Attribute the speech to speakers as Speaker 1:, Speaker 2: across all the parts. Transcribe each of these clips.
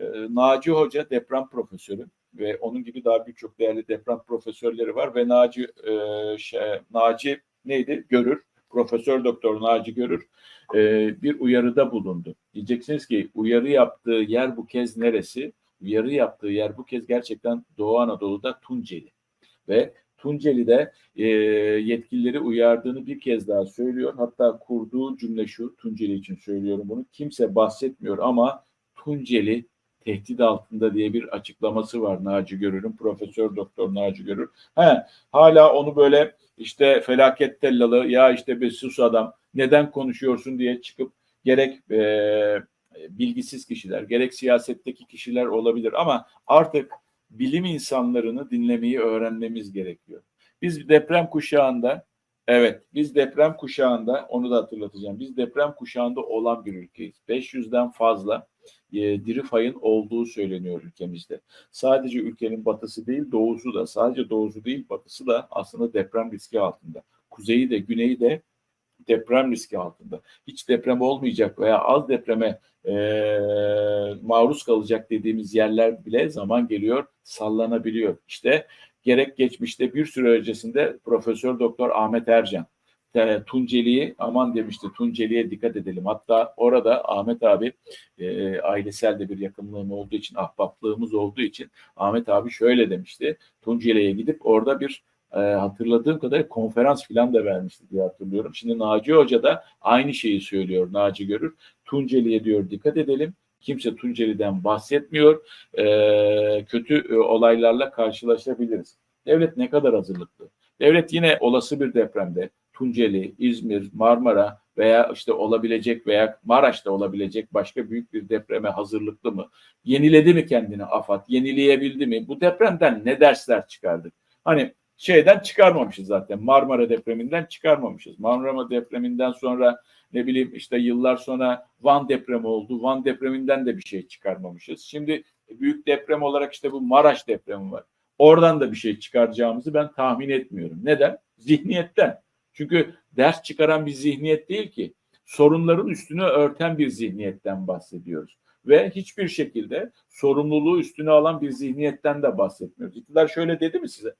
Speaker 1: E, Naci Hoca deprem profesörü ve onun gibi daha birçok değerli deprem profesörleri var ve Naci e, şey, Naci neydi? Görür. Profesör Doktor Naci Görür e, bir uyarıda bulundu. Diyeceksiniz ki uyarı yaptığı yer bu kez neresi? Uyarı yaptığı yer bu kez gerçekten Doğu Anadolu'da Tunceli. Ve Tunceli'de e, yetkilileri uyardığını bir kez daha söylüyor. Hatta kurduğu cümle şu, Tunceli için söylüyorum bunu. Kimse bahsetmiyor ama Tunceli tehdit altında diye bir açıklaması var Naci Görür'ün. Profesör Doktor Naci Görür. He, hala onu böyle işte felaket tellalı ya işte bir sus adam neden konuşuyorsun diye çıkıp gerek e, bilgisiz kişiler gerek siyasetteki kişiler olabilir ama artık bilim insanlarını dinlemeyi öğrenmemiz gerekiyor. Biz deprem kuşağında evet biz deprem kuşağında onu da hatırlatacağım. Biz deprem kuşağında olan bir ülkeyiz. 500'den fazla e, diri fayın olduğu söyleniyor ülkemizde. Sadece ülkenin batısı değil doğusu da sadece doğusu değil batısı da aslında deprem riski altında. Kuzeyi de güneyi de deprem riski altında. Hiç deprem olmayacak veya az depreme e, maruz kalacak dediğimiz yerler bile zaman geliyor sallanabiliyor. İşte gerek geçmişte bir süre öncesinde Profesör Doktor Ahmet Ercan e, Tunceli'yi aman demişti Tunceli'ye dikkat edelim. Hatta orada Ahmet abi e, ailesel de bir yakınlığım olduğu için ahbaplığımız olduğu için Ahmet abi şöyle demişti. Tunceli'ye gidip orada bir e, hatırladığım kadar konferans filan da vermişti diye hatırlıyorum. Şimdi Naci Hoca da aynı şeyi söylüyor Naci Görür. Tunceli'ye diyor dikkat edelim. Kimse Tunceli'den bahsetmiyor. E, kötü e, olaylarla karşılaşabiliriz. Devlet ne kadar hazırlıklı? Devlet yine olası bir depremde Tunceli, İzmir, Marmara veya işte olabilecek veya Maraş'ta olabilecek başka büyük bir depreme hazırlıklı mı? Yeniledi mi kendini AFAD? Yenileyebildi mi? Bu depremden ne dersler çıkardık? Hani şeyden çıkarmamışız zaten. Marmara depreminden çıkarmamışız. Marmara depreminden sonra ne bileyim işte yıllar sonra Van depremi oldu. Van depreminden de bir şey çıkarmamışız. Şimdi büyük deprem olarak işte bu Maraş depremi var. Oradan da bir şey çıkaracağımızı ben tahmin etmiyorum. Neden? Zihniyetten. Çünkü ders çıkaran bir zihniyet değil ki. Sorunların üstünü örten bir zihniyetten bahsediyoruz. Ve hiçbir şekilde sorumluluğu üstüne alan bir zihniyetten de bahsetmiyoruz. İktidar şöyle dedi mi size?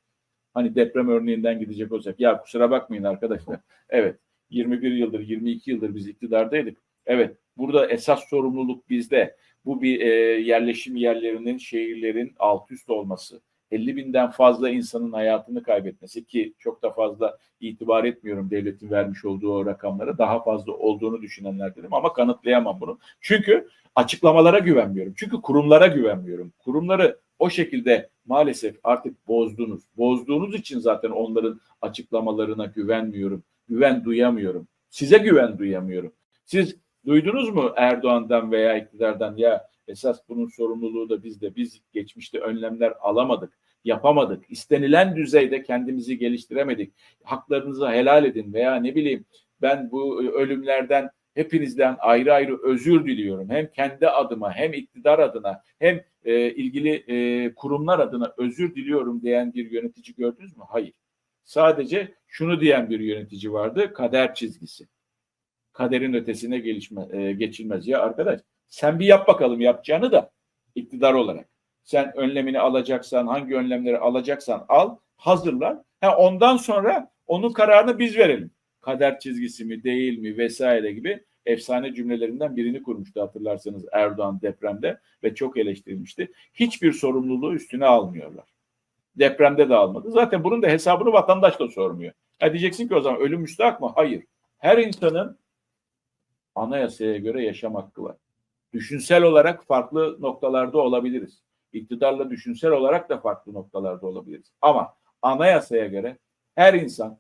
Speaker 1: Hani deprem örneğinden gidecek olacak. Ya kusura bakmayın arkadaşlar. Evet 21 yıldır 22 yıldır biz iktidardaydık. Evet burada esas sorumluluk bizde. Bu bir e, yerleşim yerlerinin, şehirlerin alt üst olması. 50 binden fazla insanın hayatını kaybetmesi ki çok da fazla itibar etmiyorum devletin vermiş olduğu rakamlara daha fazla olduğunu düşünenler dedim ama kanıtlayamam bunu. Çünkü açıklamalara güvenmiyorum. Çünkü kurumlara güvenmiyorum. Kurumları o şekilde maalesef artık bozdunuz. Bozduğunuz için zaten onların açıklamalarına güvenmiyorum. Güven duyamıyorum. Size güven duyamıyorum. Siz duydunuz mu Erdoğan'dan veya iktidardan ya esas bunun sorumluluğu da bizde. Biz geçmişte önlemler alamadık, yapamadık. İstenilen düzeyde kendimizi geliştiremedik. Haklarınızı helal edin veya ne bileyim ben bu ölümlerden hepinizden ayrı ayrı özür diliyorum. Hem kendi adıma hem iktidar adına hem e, ilgili e, kurumlar adına özür diliyorum diyen bir yönetici gördünüz mü? Hayır. Sadece şunu diyen bir yönetici vardı. Kader çizgisi. Kaderin ötesine gelişme, e, geçilmez. Ya arkadaş sen bir yap bakalım yapacağını da iktidar olarak. Sen önlemini alacaksan, hangi önlemleri alacaksan al, hazırla. Ha, ondan sonra onun kararını biz verelim. Kader çizgisi mi, değil mi vesaire gibi efsane cümlelerinden birini kurmuştu hatırlarsanız Erdoğan depremde ve çok eleştirilmişti. Hiçbir sorumluluğu üstüne almıyorlar. Depremde de almadı. Zaten bunun da hesabını vatandaş da sormuyor. Ha diyeceksin ki o zaman ölüm müstahak mı? Hayır. Her insanın anayasaya göre yaşam hakkı var. Düşünsel olarak farklı noktalarda olabiliriz. İktidarla düşünsel olarak da farklı noktalarda olabiliriz. Ama anayasaya göre her insan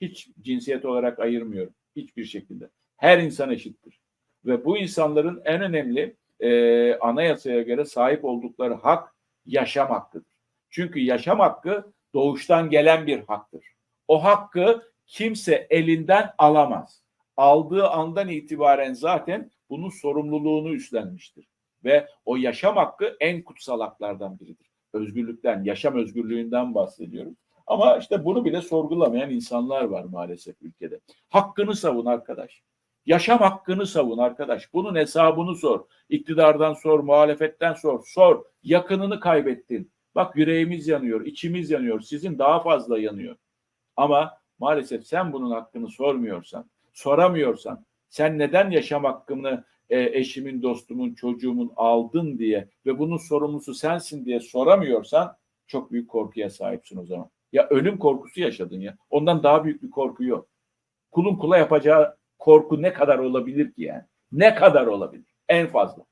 Speaker 1: hiç cinsiyet olarak ayırmıyorum hiçbir şekilde. Her insan eşittir. Ve bu insanların en önemli e, anayasaya göre sahip oldukları hak yaşam hakkıdır. Çünkü yaşam hakkı doğuştan gelen bir haktır. O hakkı kimse elinden alamaz. Aldığı andan itibaren zaten bunun sorumluluğunu üstlenmiştir. Ve o yaşam hakkı en kutsal haklardan biridir. Özgürlükten, yaşam özgürlüğünden bahsediyorum. Ama işte bunu bile sorgulamayan insanlar var maalesef ülkede. Hakkını savun arkadaş. Yaşam hakkını savun arkadaş. Bunun hesabını sor. İktidardan sor, muhalefetten sor. Sor. Yakınını kaybettin. Bak yüreğimiz yanıyor, içimiz yanıyor. Sizin daha fazla yanıyor. Ama maalesef sen bunun hakkını sormuyorsan, soramıyorsan, sen neden yaşam hakkını e, eşimin, dostumun, çocuğumun aldın diye ve bunun sorumlusu sensin diye soramıyorsan çok büyük korkuya sahipsin o zaman. Ya ölüm korkusu yaşadın ya. Ondan daha büyük bir korku yok. Kulun kula yapacağı korku ne kadar olabilir ki yani? Ne kadar olabilir? En fazla.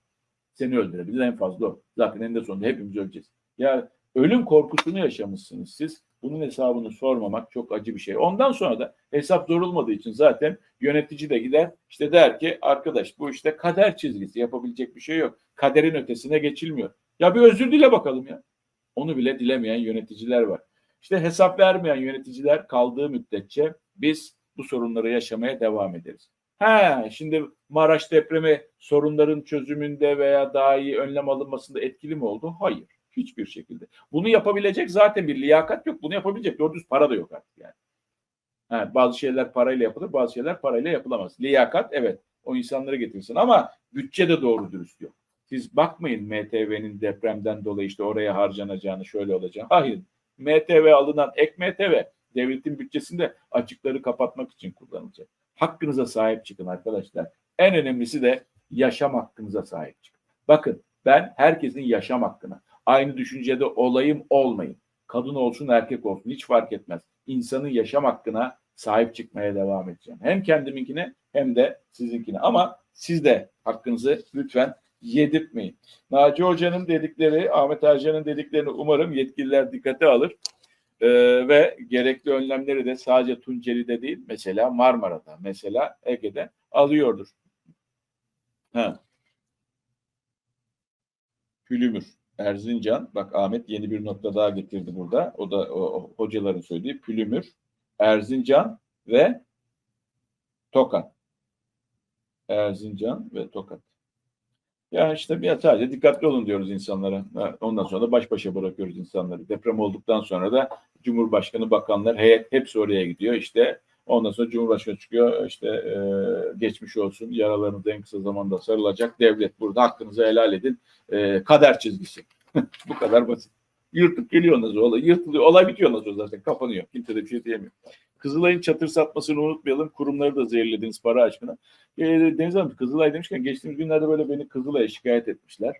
Speaker 1: Seni öldürebilir en fazla. Zaten en de sonunda hepimiz öleceğiz. Ya ölüm korkusunu yaşamışsınız siz. Bunun hesabını sormamak çok acı bir şey. Ondan sonra da hesap sorulmadığı için zaten yönetici de gider işte der ki arkadaş bu işte kader çizgisi yapabilecek bir şey yok. Kaderin ötesine geçilmiyor. Ya bir özür dile bakalım ya. Onu bile dilemeyen yöneticiler var. İşte hesap vermeyen yöneticiler kaldığı müddetçe biz bu sorunları yaşamaya devam ederiz. Ha, şimdi Maraş depremi sorunların çözümünde veya daha iyi önlem alınmasında etkili mi oldu? Hayır. Hiçbir şekilde. Bunu yapabilecek zaten bir liyakat yok. Bunu yapabilecek doğru düz para da yok artık yani. Ha, bazı şeyler parayla yapılır, bazı şeyler parayla yapılamaz. Liyakat evet o insanları getirsin ama bütçe de doğru dürüst yok. Siz bakmayın MTV'nin depremden dolayı işte oraya harcanacağını şöyle olacağını. Hayır. MTV alınan ek MTV devletin bütçesinde açıkları kapatmak için kullanılacak. Hakkınıza sahip çıkın arkadaşlar. En önemlisi de yaşam hakkınıza sahip çıkın. Bakın ben herkesin yaşam hakkına, aynı düşüncede olayım olmayın. Kadın olsun erkek olsun hiç fark etmez. İnsanın yaşam hakkına sahip çıkmaya devam edeceğim. Hem kendiminkine hem de sizinkine. Ama siz de hakkınızı lütfen yedirtmeyin. Naci Hoca'nın dedikleri, Ahmet Ercan'ın dediklerini umarım yetkililer dikkate alır. Ee, ve gerekli önlemleri de sadece Tunceli'de değil, mesela Marmara'da, mesela Ege'de alıyordur. Ha. Pülümür, Erzincan, bak Ahmet yeni bir nokta daha getirdi burada. O da o, o hocaların söylediği Pülümür, Erzincan ve Tokat. Erzincan ve Tokat. Ya işte bir sadece dikkatli olun diyoruz insanlara. Ondan sonra da baş başa bırakıyoruz insanları. Deprem olduktan sonra da Cumhurbaşkanı, bakanlar, heyet hepsi oraya gidiyor. İşte ondan sonra Cumhurbaşkanı çıkıyor. İşte e, geçmiş olsun. Yaralarınız en kısa zamanda sarılacak. Devlet burada hakkınızı helal edin. E, kader çizgisi. Bu kadar basit. Yırtıp geliyor nasıl olay. Yırtılıyor. Olay bitiyor nasıl zaten. Kapanıyor. Kimse de bir şey diyemiyor. Kızılay'ın çatır satmasını unutmayalım. Kurumları da zehirlediniz para aşkına. E, Deniz Hanım Kızılay demişken geçtiğimiz günlerde böyle beni Kızılay'a şikayet etmişler.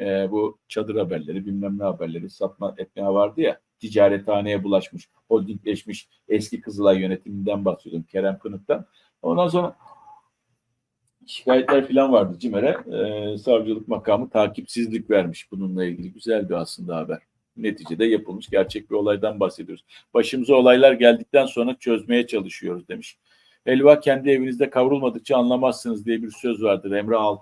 Speaker 1: E, bu çadır haberleri bilmem ne haberleri satma etmeye vardı ya ticarethaneye bulaşmış, holdingleşmiş eski Kızılay yönetiminden bahsediyorum Kerem Kınık'tan. Ondan sonra şikayetler falan vardı CİMER'e. E, savcılık makamı takipsizlik vermiş bununla ilgili. Güzel bir aslında haber. Neticede yapılmış gerçek bir olaydan bahsediyoruz. Başımıza olaylar geldikten sonra çözmeye çalışıyoruz demiş. Helva kendi evinizde kavrulmadıkça anlamazsınız diye bir söz vardır Emre Altun.